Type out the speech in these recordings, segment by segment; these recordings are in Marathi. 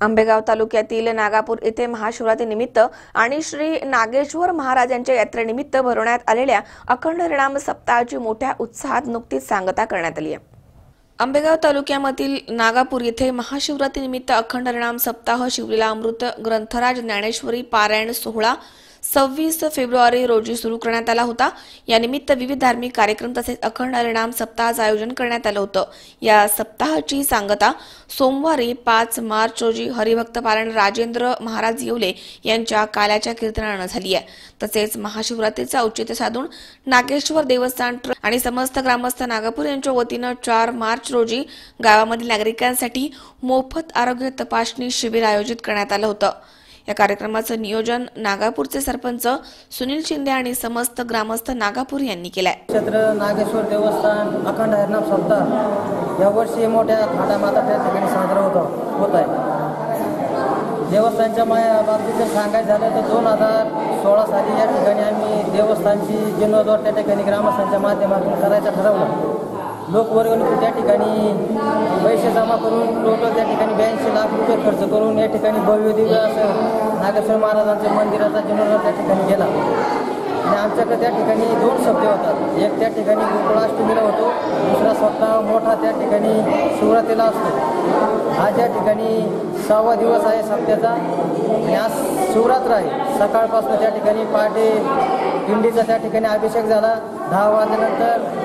आंबेगाव तालुक्यातील नागापूर येथे महाशिवरात्रीनिमित्त आणि श्री नागेश्वर महाराजांच्या यात्रेनिमित्त भरवण्यात आलेल्या अखंड रिणाम सप्ताहाची मोठ्या उत्साहात नुकतीच सांगता करण्यात आली आहे. आंबेगाव तालुक्यामधील नागापूर येथे महाशिवरात्रीनिमित्त अखंड रिणाम सप्ताह शिवलीला अमृत ग्रंथराज ज्ञानेश्वरी पारायण सोहळा सव्वीस फेब्रुवारी रोजी सुरू करण्यात आला होता. यानिमित्त विविध धार्मिक कार्यक्रम तसेच अखंड हरिणाम सप्ताहाचं आयोजन करण्यात आलं होतं. या सप्ताहाची सांगता सोमवारी पाच मार्च रोजी हरिभक्त पारायण राजेंद्र महाराज येवले यांच्या काल्याच्या कीर्तनानं झाली आहे. तसेच महाशिवरात्रीचं औचित्य साधून नागेश्वर देवस्थान ट्रस्ट आणि समस्त ग्रामस्थ नागपूर यांच्या वतीनं चार मार्च रोजी गावामधील नागरिकांसाठी मोफत आरोग्य तपासणी शिबिर आयोजित करण्यात आलं होतं. या कार्यक्रमाचं नियोजन नागापूरचे सरपंच सुनील शिंदे आणि समस्त ग्रामस्थ नागापूर यांनी केलंय. क्षेत्र नागेश्वर देवस्थान अखंड हरनाम सप्ताह. यावर्षी मोठ्या थाटामाटा त्या ठिकाणी साजरा होत होत आहे देवस्थानच्या माया बाबतीत जर सांगायचं झालं तर दोन हजार सोळा साली या ठिकाणी आम्ही देवस्थानची जीर्णोद्धार त्या ठिकाणी ग्रामस्थांच्या माध्यमातून करायचं ठरवलं. लोकवर्गणुकी त्या ठिकाणी पैसे जमा करून टोटल त्या ठिकाणी ब्याऐंशी लाख रुपये खर्च करून या ठिकाणी भव्य दिव्य असं नागेश्वर महाराजांच्या मंदिराचा जीर्णोद्धार त्या ठिकाणी केला आणि आमच्याकडे त्या ठिकाणी दोन सप्ते होतात. एक त्या ठिकाणी गोकुळाष्टमीला होतो दुसरा सप्ताह मोठा त्या ठिकाणी शिवरात्रीला असतो. हा त्या ठिकाणी सहावा दिवस आहे सप्त्याचा आणि आज शिवरात्र आहे. सकाळपासून त्या ठिकाणी पहाटे दिंडीचा त्या ठिकाणी अभिषेक झाला. दहा वाजल्यानंतर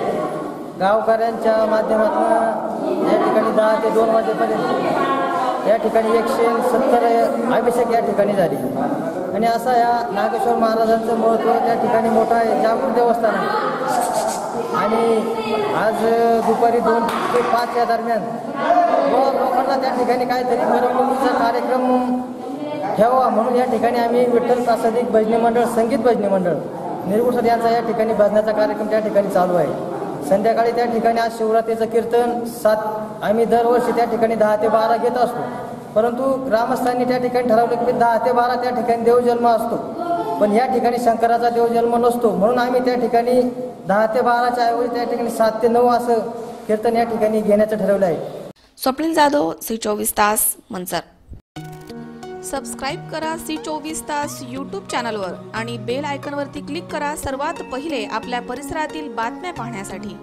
गावकऱ्यांच्या माध्यमातून या ठिकाणी दहा ते दोन वाजेपर्यंत या ठिकाणी एकशे सत्तर अभिषेक या ठिकाणी झाली. आणि असा या नागेश्वर महाराजांचं महत्त्व त्या ठिकाणी मोठं आहे जागृत देवस्थान आहे. आणि आज दुपारी दोन ते पाच या दरम्यान व लोकांना त्या ठिकाणी काहीतरी मिरवणुकीचा कार्यक्रम ठेवा म्हणून या ठिकाणी आम्ही विठ्ठल प्रासादिक भजनी मंडळ संगीत भजनी मंडळ निरगुसर यांचा या ठिकाणी भजनाचा कार्यक्रम त्या ठिकाणी चालू आहे. संध्याकाळी त्या ठिकाणी आज शिवरात्रीचं कीर्तन सात आम्ही दरवर्षी त्या ठिकाणी दहा ते बारा घेत असतो. परंतु ग्रामस्थांनी त्या ठिकाणी ठरवलं की दहा ते बारा त्या ठिकाणी देवजन्म असतो. पण या ठिकाणी शंकराचा देवजन्म नसतो. म्हणून आम्ही त्या ठिकाणी दहा ते बाराच्या ऐवजी त्या ठिकाणी सात ते नऊ असं कीर्तन या ठिकाणी घेण्याचं ठरवलं आहे. स्वप्नील जाधव सी चोवीस तास मंचर. सबस्क्राईब करा सी चोवीस तास यूट्यूब चॅनलवर आणि बेल आयकनवरती क्लिक करा सर्वात पहिले आपल्या परिसरातील बातम्या पाहण्यासाठी.